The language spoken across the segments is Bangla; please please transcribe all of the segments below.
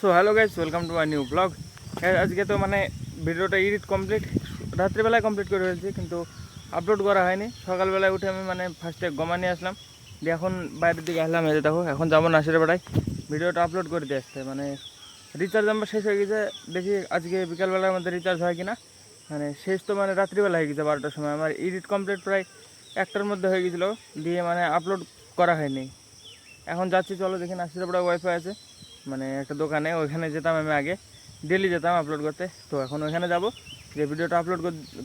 So hello guys welcome to my new blog আজকে তো মানে ভিডিওটা এডিট কমপ্লিট রাত্রিবেলায় কমপ্লিট করে ফেলছি, কিন্তু আপলোড করা হয়নি। সকালবেলায় উঠে আমি মানে ফার্স্টে গমা নিয়ে আসলাম। দিয়ে এখন বাইরের দিকে আসলাম যে দেখো, এখন যাব নাসির বেড়ায় ভিডিওটা আপলোড করে দিয়ে আসতে মানে রিচার্জ আমার শেষ হয়ে গেছে। দেখি আজকে বিকালবেলার মধ্যে রিচার্জ হয় কিনা। মানে শেষ তো মানে রাত্রিবেলা হয়ে গেছে বারোটার সময়। আমার এডিট কমপ্লিট প্রায় একটার মধ্যে হয়ে গেছিল। দিয়ে মানে আপলোড করা হয়নি। এখন যাচ্ছি, চলো দেখি নাসির বেড়া ওয়াইফাই আছে। মানে একটা দোকানে, ওইখানে যেতাম আমি আগে। ডেলি যেতাম আপলোড করতে। তো এখন ওইখানে যাব। যে ভিডিওটা আপলোড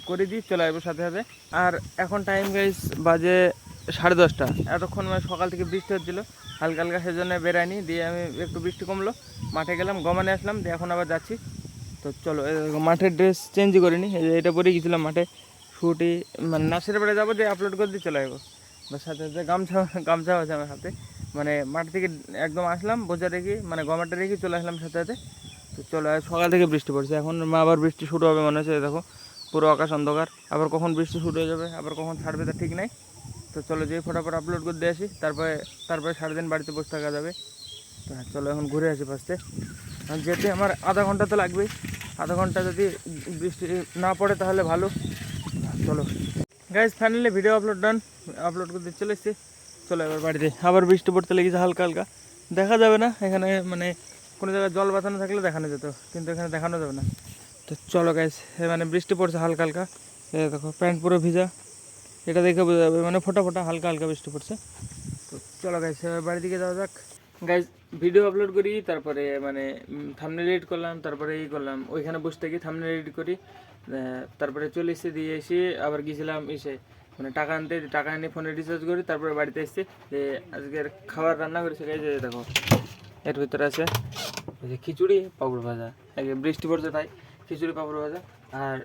করে দিই, চলে আসব সাথে সাথে। আর এখন টাইম গাইস বাজে সাড়ে দশটা। এতক্ষণ মানে সকাল থেকে বৃষ্টি হচ্ছিল। হালকা হালকা সেজন্য বেরাইনি, দিয়ে আমি একটু বৃষ্টি কমলো। মাঠে গেলাম, গমানে আসলাম, দিয়ে এখন আবার যাচ্ছি। তো চলো মাঠের ড্রেস চেঞ্জ করিনি এটা পরে গেছিলাম মাঠে। শুটি মানে নাসের বেড়ে যাব, দিয়ে আপলোড করে দিয়ে চলে আসব। বা সাথে সাথে গামছা গামছাও আছে আমার হাতে। মানে মাঠ থেকে একদম আসলাম বোঝা রেখে মানে গমাটা রেখে চলে আসলাম সাথে সাথে। তো চলো সকাল থেকে বৃষ্টি পড়ছে। এখন মা আবার বৃষ্টি শুরু হবে মনে হচ্ছে দেখো পুরো আকাশ অন্ধকার। আবার কখন বৃষ্টি শুরু হয়ে যাবে আবার কখন ছাড়বে তা ঠিক নাই। তো চলো যেই ফটাফট আপলোড করে দিয়ে আসি তারপরে তারপরে সারাদিন বাড়িতে বসে থাকা যাবে। তো হ্যাঁ, চলো এখন ঘুরে আসি ফার্স্টে যেতে আমার আধা ঘণ্টা তো লাগবেই। আধা ঘণ্টা যদি বৃষ্টি না পড়ে তাহলে ভালো। চলো। Guys finally video upload done upload করতে চলে এসেছি। চলো এবার বাড়িতে। আবার বৃষ্টি পড়তে লেগেছে হালকা হালকা। দেখা যাবে না, এখানে মানে কোনো জায়গায় জল বাঁচানো থাকলে দেখানো যেত, কিন্তু এখানে দেখানো যাবে না। তো চলো গাইজ মানে বৃষ্টি পড়ছে হালকা হালকা। দেখো, প্যান্ট পুরো ভিজা। এটা দেখে বোঝা যাবে মানে ফোটা ফোটা হালকা হালকা বৃষ্টি পড়ছে। তো চলো গাইজ এবার বাড়ির দিকে যাওয়া যাক। গাইজ ভিডিও আপলোড করি, তারপরে মানে থামনেল এডিট করলাম, তারপরে ই করলাম। ওইখানে বসে থেকে থামনেল এডিট করি। তারপরে চলে এসে দিয়ে এসে আবার গেছিলাম, এসে মানে টাকা আনতে, টাকা এনে ফোনে রিচার্জ করি, তারপরে বাড়িতে এসে যে আজকের খাবার রান্না করেছে গাইজ এই দেখো, এর ভিতরে আছে যে খিচুড়ি, পাপড় ভাজা। বৃষ্টি পড়ছে তাই, খিচুড়ি, পাপড় ভাজা। আর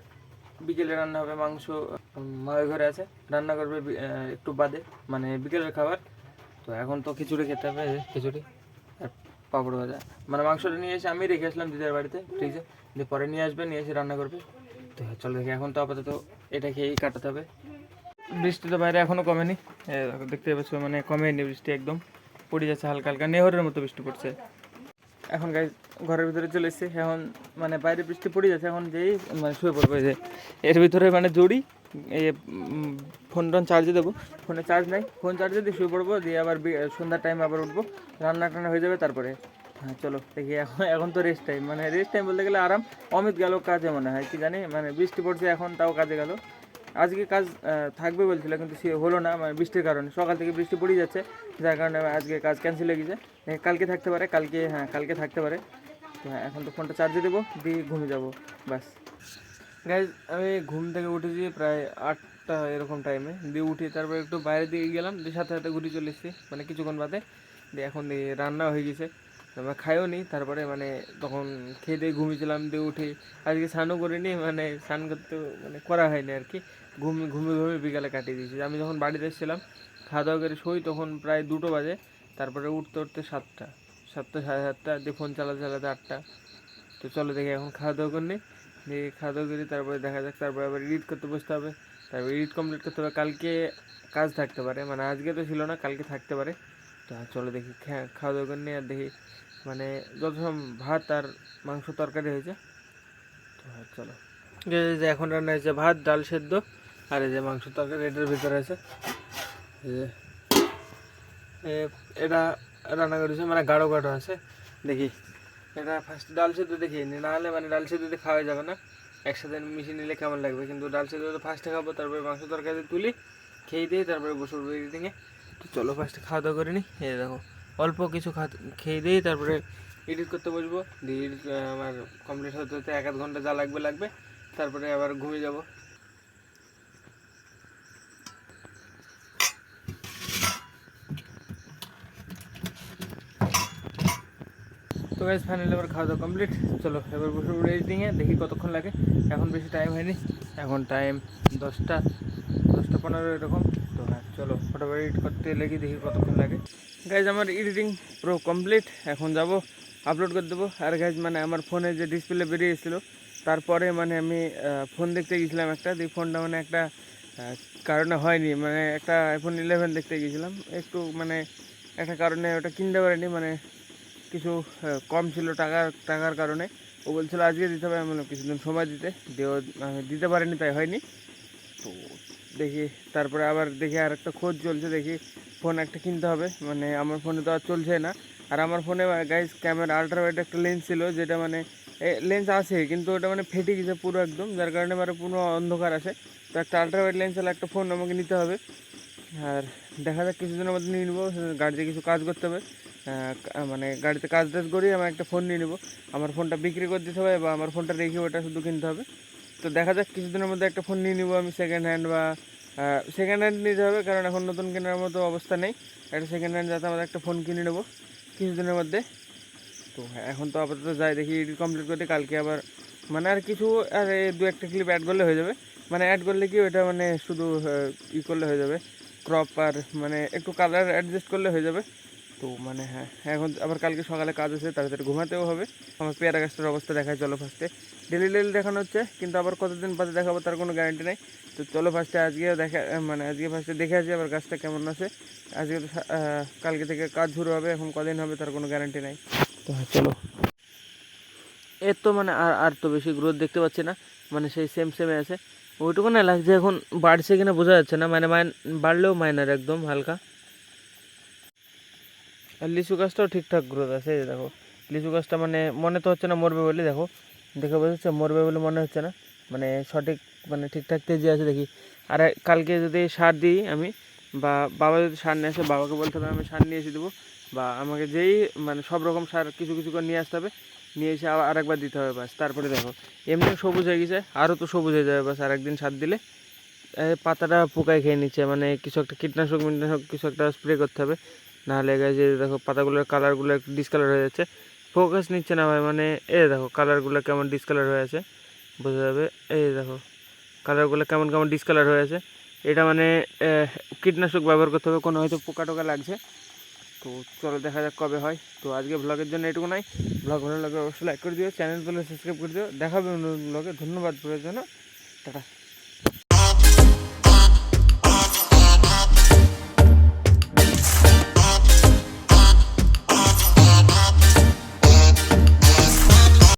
বিকেলে রান্না হবে মাংস মায়ের ঘরে আছে। রান্না করবে একটু বাদে মানে বিকেলের খাবার। তো এখন তো খিচুড়ি খেতে হবে খিচুড়ি আর পাপড় ভাজা। মানে মাংসটা নিয়ে এসে আমি রেখে আসলাম দিদার বাড়িতে ফ্রিজে দিয়ে পরে নিয়ে আসবে, নিয়ে এসে রান্না করবে। তো চলো দেখি, এখন তো আপাতত এটা খেয়েই কাটাতে হবে। বৃষ্টি তো বাইরে এখনও কমেনি। দেখতে পাচ্ছ মানে কমেনি বৃষ্টি একদম। পড়ে যাচ্ছে হালকা হালকা, নেহরের মতো বৃষ্টি পড়ছে। এখন গাই ঘরের ভিতরে চলে এসেছি। এখন মানে বাইরে বৃষ্টি পড়ে যাচ্ছে, এখন যেই মানে শুয়ে পড়ব যে। এর ভিতরে মানে জড়ি, এই ফোন টোন চার্জে দেবো। ফোনে চার্জ নাই ফোন চার্জে দিয়ে শুয়ে পড়ব, দিয়ে আবার সন্ধ্যার টাইম আবার উঠবো। রান্না টান্না হয়ে যাবে, তারপরে হ্যাঁ চলো, দেখি এখন এখন তো রেস্ট টাইম মানে রেস্ট টাইম বলতে গেলে আরাম। অমিত গেল কাজে মনে হয়, কি জানি মানে বৃষ্টি পড়ছে এখন, তাও কাজে গেল। আজকে কাজ থাকবে বলছিল, কিন্তু সে হলো না মানে বৃষ্টির কারণে। সকাল থেকে বৃষ্টি পড়ে যাচ্ছে, যার কারণে আজকে কাজ ক্যান্সেল হয়ে গেছে। কালকে থাকতে পারে, কালকে হ্যাঁ কালকে থাকতে পারে। তো হ্যাঁ এখন তো ফোনটা চার্জে দেবো, দিয়ে ঘুমিয়ে যাব, ব্যাস। গাইজ আমি ঘুম থেকে উঠেছি প্রায় আটটা এরকম টাইমে দিয়ে উঠে তারপরে একটু বাইরের দিকে গেলাম, দিয়ে সাথে সাথে ঘুরে চলে এসেছি মানে কিছুক্ষণ বাদে। দিয়ে এখন দিয়ে রান্না হয়ে গেছে। তারপরে খাইও নি, তারপরে মানে তখন খেয়ে দিয়ে ঘুমিয়েছিলাম দিয়ে উঠে আজকে স্নানও করিনি মানে স্নান করতে মানে করা হয়নি আর কি। ঘুমিয়ে ঘুমিয়ে ঘুমিয়ে বিকালে কাটিয়ে দিয়েছি। আমি যখন বাড়িতে এসেছিলাম খাওয়া দাওয়া করে শোই তখন প্রায় দুটো বাজে, তারপরে উঠতে উঠতে সাতটা সাতটা, সাড়ে সাতটা, দিয়ে ফোন চালাতে চালাতে আটটা। তো চলো দেখি এখন খাওয়া দাওয়া করে নিই দিয়ে খাওয়া দাওয়া করি, তারপরে দেখা যাক, তারপরে আবার এডিট করতে বসতে হবে। তারপরে এডিট কমপ্লিট করতে হবে। কালকে কাজ থাকতে পারে মানে আজকে তো ছিল না, কালকে থাকতে পারে। তো চলো দেখি খাওয়া দাওয়া করে নিই আর দেখি মানে যত ভাত আর মাংস তরকারি হয়েছে, তো চলো। এই যে এখন রান্না হয়েছে ভাত, ডাল সেদ্ধ, আর এই যে মাংস তরকারি, এটার ভিতরে আছে। এটা রান্না করেছে মানে গাঢ় গাঢ় আছে, দেখি। এটা ফার্স্ট ডাল সেদ্ধ দেখিয়ে নি নাহলে মানে ডাল সেদ্ধ দিয়ে খাওয়া যাবে না। একসাথে মিশিয়ে নিলে কেমন লাগবে? কিন্তু ডাল সেদ্ধ তো ফার্স্টে খাব, তারপরে মাংস তরকারি তুলি, খেয়ে দিয়ে তারপরে বসে এডিটিংয়ে তো চলো ফার্স্টে খাওয়া দাওয়া করে নিই এই দেখো অল্প কিছু খেয়ে দিয়ে তারপরে এডিট করতে বসবো। দিয়ে আহ, আমার কমপ্লিট হতে হতে এক আধ ঘণ্টা যা লাগবে লাগবে। তারপরে আবার ঘুমিয়ে যাব। তো গাইজ ফাইনালি আবার খাওয়া দাওয়া কমপ্লিট চলো এবার বসে এডিটিংয়ে দেখি কতক্ষণ লাগে। এখন বেশি টাইম হয়নি। এখন টাইম দশটা দশটা পনেরো এরকম। তো হ্যাঁ চলো ফটোফট এডিট করতে লেগে দেখি কতক্ষণ লাগে। গাইজ আমার এডিটিং পুরো কমপ্লিট এখন যাব আপলোড করে দেবো। আর গাইজ মানে আমার ফোনে যে ডিসপ্লে বেরিয়ে এসেছিল তারপরে মানে আমি ফোন দেখতে গেছিলাম একটা। দিয়ে ফোনটা মানে একটা কারণে হয়নি। মানে একটা আইফোন ইলেভেন দেখতে গেছিলাম। একটু মানে একটা কারণে ওটা কিনতে পারিনি। মানে কিছু কম ছিল টাকার টাকার কারণে। ও বলছিল আজকে দিতে হবে। আমি কিছুদিন সময় দিতে। দিয়ে আহ, দিতে পারেনি তাই হয়নি। তো দেখি, তারপরে আবার দেখি আর একটা খোঁজ চলছে, দেখি ফোন একটা কিনতে হবে। মানে আমার ফোনে তো আর চলছে না। আর আমার ফোনে গাইজ ক্যামেরা আল্ট্রা ওয়াইড একটা লেন্স ছিল, যেটা মানে লেন্স আছে, কিন্তু ওটা মানে ফেটে গেছে পুরো একদম, যার কারণে মানে পুরো অন্ধকার আছে। তো একটা আল্ট্রা ওয়াইড লেন্স হলে একটা ফোন আমাকে নিতে হবে। আর দেখা যাক, কিছুদিনের মধ্যে নিয়ে নেব, গাড়িতে কিছু কাজ করতে হবে। মানে গাড়িতে কাজ টাজ করি আমি একটা ফোন নিয়ে নেব। আমার ফোনটা বিক্রি করে দিতে হবে বা আমার ফোনটা রেখে ওটা শুধু কিনতে হবে। তো দেখা যাক কিছুদিনের মধ্যে একটা ফোন নিয়ে নিবো আমি সেকেন্ড হ্যান্ড বা সেকেন্ড হ্যান্ড নিতে হবে কারণ এখন নতুন কেনার মতো অবস্থা নেই। একটা সেকেন্ড হ্যান্ড যাতে আমরা একটা ফোন কিনে নেব কিছুদিনের মধ্যে। তো হ্যাঁ, এখন তো আপাতত যাই দেখি এডিট কমপ্লিট করতে কালকে আবার মানে আর কিছু আর দু একটা ক্লিপ অ্যাড করলে হয়ে যাবে। মানে অ্যাড করলে কি ওইটা মানে শুধু ই করলে হয়ে যাবে। ক্রপ আর মানে একটু কালার অ্যাডজাস্ট করলে হয়ে যাবে। তো মানে হ্যাঁ এখন আবার কালকে সকালে কাজ আছে, তাড়াতাড়ি ঘুমাতেও হবে। আমার পেয়ারা গাছটার অবস্থা দেখায়, চলো ফার্স্টে ডেলি ডেলি দেখানো হচ্ছে, কিন্তু আবার কতদিন বাদে দেখাবো তার কোনো গ্যারান্টি নেই। তো চলো ফার্স্টে আজকে দেখা মানে আজকে ফার্স্টে দেখে আসি আবার গাছটা কেমন আছে। আজকে তো কালকে থেকে কাজ শুরু হবে, এখন কদিন হবে তার কোনো গ্যারান্টি নাই। তো হ্যাঁ চলো। এর তো মানে আর আর তো বেশি গ্রোথ দেখতে পাচ্ছি না মানে সেই সেম সেমে আছে। ওইটুকু না লাগছে, এখন বাড়ছে কিনা বোঝা যাচ্ছে না মানে মাইন বাড়লেও মাইনার একদম, হালকা। আর লিচু গাছটাও ঠিকঠাক গ্রোথ আছে, এই দেখো। লিচু গাছটা মানে মনে তো হচ্ছে না মরবে বলে, দেখো। দেখে বোঝা যাচ্ছে মরবে বলে মনে হচ্ছে না। মানে সঠিক মানে ঠিকঠাক তেজি আছে দেখি। আর কালকে যদি সার দিই আমি, বা বাবা যদি সার নিয়ে আসে, বাবাকে বলতে হবে, আমি সার নিয়ে এসে দেবো। বা আমাকে যেই মানে সব রকম সার কিছু কিছু করে নিয়ে আসতে হবে, নিয়ে এসে আবার আরেকবার দিতে হবে বাস তারপরে দেখো এমনি সবুজ হয়ে গেছে, আরও তো সবুজ হয়ে যাবে বাস আর একদিন সার দিলে। পাতাটা পোকায় খেয়ে নিচ্ছে মানে কিছু একটা কীটনাশক মিটনাশক কিছু একটা স্প্রে করতে হবে। নাহলে গাছে দেখো পাতাগুলোর কালারগুলো একটু ডিসকালার হয়ে যাচ্ছে। ফোকাস নিচ্ছে না ভাই মানে এ দেখো কালারগুলো কেমন ডিসকালার হয়ে আছে। বোঝা যাবে? এই দেখো কালারগুলো কেমন কেমন ডিসকালার হয়ে আছে। এটা মানে কীটনাশক ব্যবহার করতে হবে, কোনো হয়তো পোকা টোকা লাগছে। তো চলো দেখা যাক কবে হয়। তো আজকে ব্লগের জন্য এটুকু নাই। ব্লগ ভালো লাগলে অবশ্যই লাইক করে দিও চ্যানেল বলে সাবস্ক্রাইব করে দিও। দেখাবে ব্লগে ধন্যবাদ জন্য। টাটা।